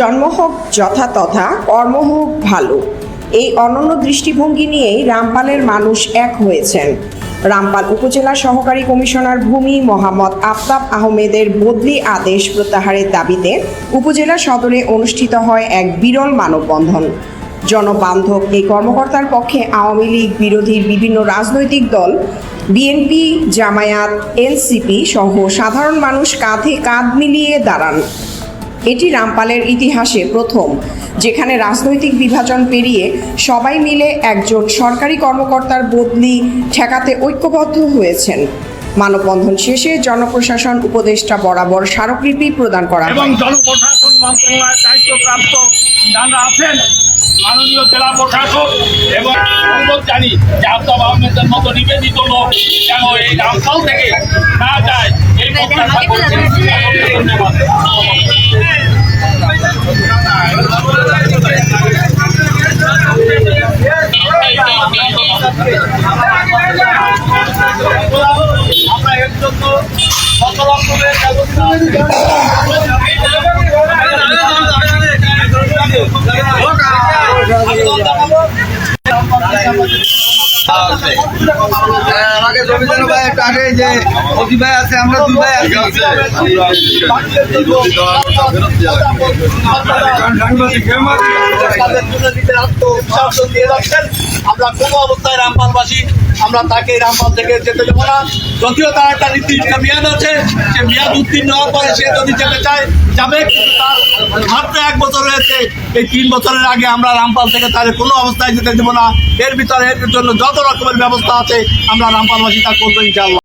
জন্ম হোক যথা তথা, কর্ম হোক ভালো। এই অনন্য দৃষ্টিভঙ্গি নিয়েই রামপালের মানুষ এক হয়েছেন। রামপাল উপজেলা সহকারী কমিশনার ভূমি মোহাম্মদ আফতাব আহমেদের বদলি আদেশ প্রত্যাহারের দাবিতে উপজেলা সদরে অনুষ্ঠিত হয় এক বিরল মানববন্ধন। জনবান্ধব এই কর্মকর্তার পক্ষে আওয়ামী লীগ বিরোধীর বিভিন্ন রাজনৈতিক দল, বিএনপি, জামায়াত, এনসিপি সহ সাধারণ মানুষ কাঁধে কাঁধ মিলিয়ে দাঁড়ান। এটি রামপালের ইতিহাসে প্রথম যেখানে রাজনৈতিক বিভাজন পেরিয়ে সবাই মিলে একজন সরকারি কর্মকর্তার বদলি ঠেকাতে ঐক্যবদ্ধ হয়েছেন। মানববন্ধন শেষে জনপ্রশাসন উপদেষ্টা বরাবর স্মারকলিপি প্রদান করা এবং জনপ্রশাসন মন্ত্রণালয়ের দায়িত্বপ্রাপ্ত যারা আছেন মাননীয় জেলা প্রশাসক এবং অনুরোধ জানি যে আফতাব আহমেদের মতো নিবেদিত লোক যেন এই রামপাল থেকে না যায় এই প্রত্যাশা করছি। ধন্যবাদ। আমরা এর ভাই একটু যে অতি ভাই আছে। আমরা দুই ভাই আছি। আমরা কোনো অবস্থায় রামপালবাসী আমরা তাকে রামপাল থেকে যেতে দেবো না যদিও তার একটা নির্দিষ্ট মেয়াদ আছে সে মেয়াদ উত্তীর্ণ হওয়ার পরে সে যদি যেতে চায় যাবে তার মাত্র এক বছর হয়েছে এই তিন বছরের আগে আমরা রামপাল থেকে তাদের কোনো অবস্থায় যেতে দেবো না এর ভিতরে এর জন্য যত রকমের ব্যবস্থা আছে আমরা রামপালবাসী তা করব ইনশাল্লাহ